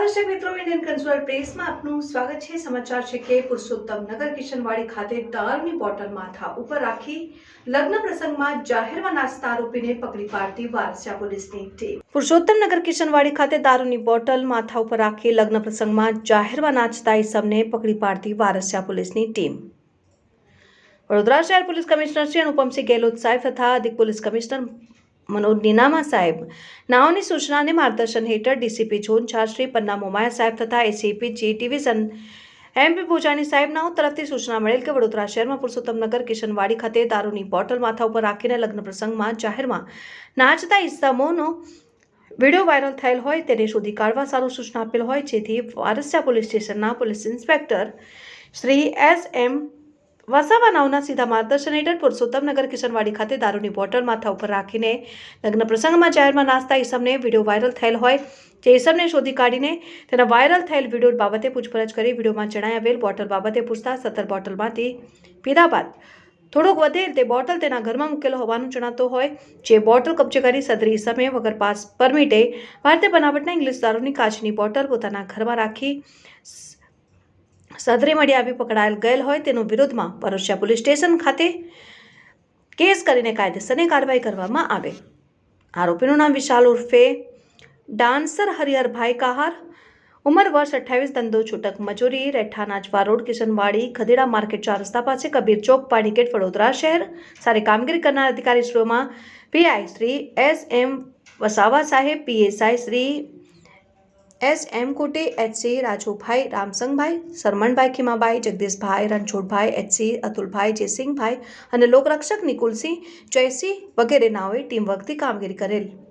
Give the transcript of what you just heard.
દર્શક મિત્રો, Indian consumer પ્રેસમાં આપનું સ્વાગત છે. સમાચાર છે કે પુરુષોત્તમ નગર કિશનવાડી ખાતે દાળની બોટલ માથા ઉપર રાખી લગ્ન પ્રસંગમાં જાહેરમાં નાસ્તા આરોપીને પકડી પાડતી વારસા પોલીસની ટીમ. પુરુષોત્તમ નગર કિશનવાડી ખાતે દારૂની બોટલ માથા ઉપર રાખી લગ્ન પ્રસંગમાં જાહેરમાં નાચતા ઇસમને પકડી પાડતી વારસિયા પોલીસની ટીમ. વડોદરા શહેર પોલીસ કમિશનર શ્રી અનુપમસિંહ ગેહલોત સાહેબ તથા અધિક પોલીસ કમિશનર મનોજ નીનામા સાહેબ. નાઓની સૂચના અને માર્ગદર્શન હેઠળ ડીસીપી ઝોન ચાર શ્રી પન્ના મોમાયા સાહેબ તથા એસીપી જી ડિવિઝન એમપી પૂજાની સાહેબ નાઓ તરફથી સૂચના મળેલ કે વડોદરા શહેરમાં પુરુષોત્તમનગર કિશનવાડી ખાતે દારૂની બોટલ માથા ઉપર રાખીને લગ્ન પ્રસંગમાં જાહેરમાં નાચતા ઇસમોનો વીડિયો વાયરલ થયેલ હોય તેને શોધી કાઢવા સારું સૂચના આપેલ હોય, જેથી વારસિયા પોલીસ સ્ટેશનના police inspector Shri S M Vasava નાવના સીધા માર્ગદર્શન હેઠળ પુરુષોત્તમનગર કિશનવાડી ખાતે દારૂની બોટલ માથા ઉપર રાખીને લગ્ન પ્રસંગમાં જાહેરમાં નાસ્તા ઈસમને વીડિયો વાયરલ થયેલ હોય જે ઈસમને શોધી કાઢીને તેના વાયરલ થયેલ વીડિયો બાબતે પૂછપરછ કરી વિડીયોમાં જણાઈ આવેલ બોટલ બાબતે પૂછતા સત્તર બોટલમાંથી પીધા બાદ થોડોક વધે તે બોટલ તેના ઘરમાં મૂકેલો હોવાનું જણાતો હોય. જે બોટલ કબજે કરી સદરી સમયે વગર પાસ પરમિટે ભારતીય બનાવટના ઇંગ્લિશ દારૂની કાચની બોટલ પોતાના ઘરમાં રાખી સદરે મળી આવી પકડાયેલ ગયેલ હોય તેનો વિરોધમાં પરોશિયા પોલીસ સ્ટેશન ખાતે કેસ કરીને કાયદેસરની કાર્યવાહી કરવામાં આવે. આરોપીનું નામ વિશાલ ઉર્ફે ડાન્સર હરિહરભાઈ કહાર. ઉંમર વર્ષ અઠ્ઠાવીસ, ધંધો છૂટક મજૂરી રેઠા નાચવા રોડ, કિશનવાડી, ખદેડા માર્કેટ ચાર રસ્તા પાસે, કબીર ચોક પાણીગેટ વડોદરા શહેર. સારી કામગીરી કરનાર અધિકારી શ્રીઓમાં PI Shri S M Vasava સાહેબ, PSI Shri S M Kote HC Rajubhai, Ramsangbhai Sarmanbhai Khimabhai, Jagdishbhai, Ranchhodbhai HC Atulbhai, Jaysinhbhai અને લોકરક્ષક નિકુલસિંહ, જયસિંહ વગેરે નાઓએ ટીમ વર્કથી કામગીરી કરેલ.